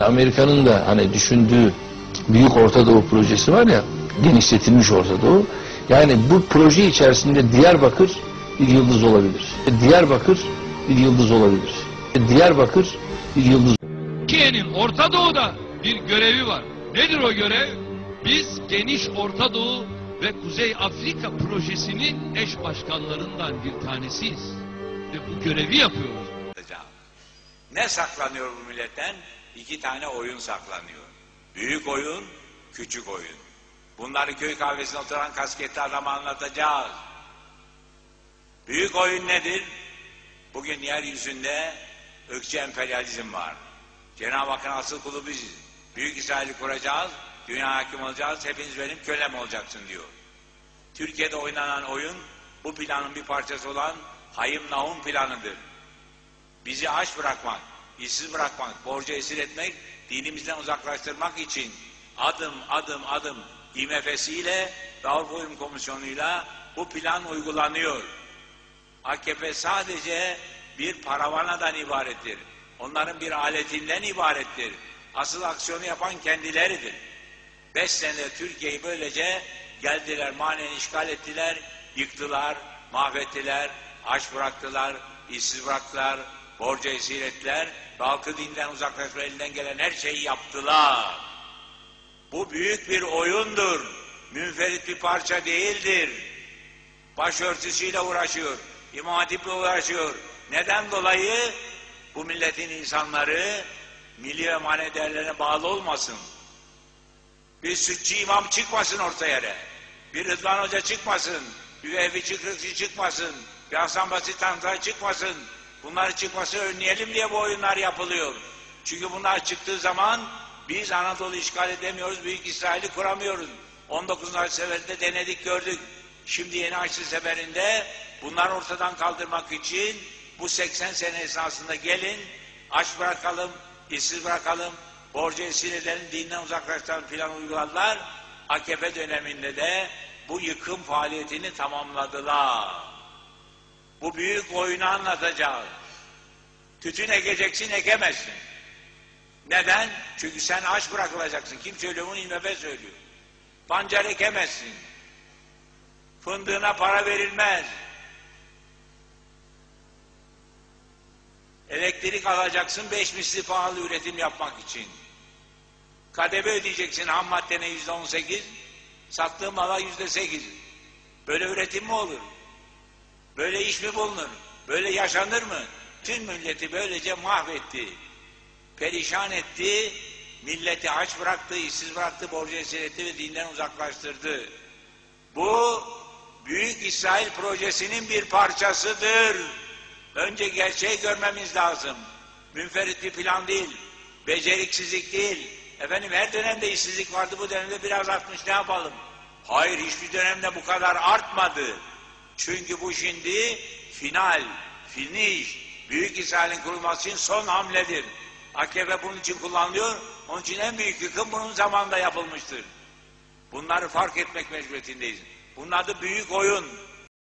Amerika'nın da hani düşündüğü Büyük Orta Doğu projesi var ya, genişletilmiş Orta Doğu. Yani bu proje içerisinde Diyarbakır bir yıldız olabilir. Diyarbakır bir yıldız olabilir. Diyarbakır bir yıldız Türkiye'nin Orta Doğu'da bir görevi var. Nedir o görev? Biz geniş Orta Doğu ve Kuzey Afrika projesinin eş başkanlarından bir tanesiyiz. Ve bu görevi yapıyoruz. Ne saklanıyor bu milletten? İki tane oyun saklanıyor. Büyük oyun, küçük oyun. Bunları köy kahvesine oturan kasketli adama anlatacağız. Büyük oyun nedir? Bugün yeryüzünde ırkçı emperyalizm var. Cenab-ı Hakk'ın asıl kulu biziz. Büyük İsrail'i kuracağız, dünya hakim olacağız, hepiniz benim kölem olacaksın diyor. Türkiye'de oynanan oyun bu planın bir parçası olan Hayım Nahum planıdır. Bizi aç bırakmak, işsiz bırakmak, borcu esir etmek, dinimizden uzaklaştırmak için adım adım adım IMF'siyle ve Avrupa Uyum Komisyonu'yla bu plan uygulanıyor. AKP sadece bir paravanadan ibarettir. Onların bir aletinden ibarettir. Asıl aksiyonu yapan kendileridir. Beş senede Türkiye'yi böylece geldiler, manen işgal ettiler, yıktılar, mahvettiler, aç bıraktılar, işsiz bıraktılar, borca esir ettiler halkı dinden uzaklaştırma elinden gelen her şeyi yaptılar. Bu büyük bir oyundur. Münferit bir parça değildir. Başörtüsüyle uğraşıyor, İmam uğraşıyor. Neden dolayı? Bu milletin insanları milli ve değerlerine bağlı olmasın. Bir sütçü imam çıkmasın orta yere. Bir Rıdvan Hoca çıkmasın. Bir Vehbi Çıkrıkçı çıkmasın. Bir Hasan Basit Tanrı çıkmasın. Bunları çıkması önleyelim diye bu oyunlar yapılıyor. Çünkü bunlar çıktığı zaman biz Anadolu işgal edemiyoruz, Büyük İsrail'i kuramıyoruz. 19. Haçlı Seferi'nde denedik gördük. Şimdi yeni Haçlı Seferi'nde bunları ortadan kaldırmak için bu 80 sene esasında gelin, aç bırakalım, işsiz bırakalım, borcu esir edelim, dinden uzaklaştıralım plan uyguladılar. AKP döneminde de bu yıkım faaliyetini tamamladılar. Bu büyük oyunu anlatacağız. Tütün ekeceksin, ekemezsin. Neden? Çünkü sen aç bırakılacaksın. Kim söylüyor bunu? İMF söylüyor. Pancar ekemezsin. Fındığına para verilmez. Elektrik alacaksın beş misli pahalı üretim yapmak için. KDV ödeyeceksin ham maddene yüzde on sekiz, sattığın mala yüzde sekiz. Böyle üretim mi olur? Böyle iş mi bulunur? Böyle yaşanır mı? Tüm milleti böylece mahvetti. Perişan etti, milleti aç bıraktı, işsiz bıraktı, borcu esir etti ve dinden uzaklaştırdı. Bu Büyük İsrail projesinin bir parçasıdır. Önce gerçeği görmemiz lazım. Münferit bir plan değil, beceriksizlik değil. Efendim her dönemde işsizlik vardı, bu dönemde biraz artmış ne yapalım? Hayır, hiçbir dönemde bu kadar artmadı. Çünkü bu şimdi final, finish, Büyük İsrail'in kurulması için son hamledir. AKP bunun için kullanılıyor, onun için en büyük yıkım bunun zamanında yapılmıştır. Bunları fark etmek mecburiyetindeyiz. Bunun adı büyük oyun.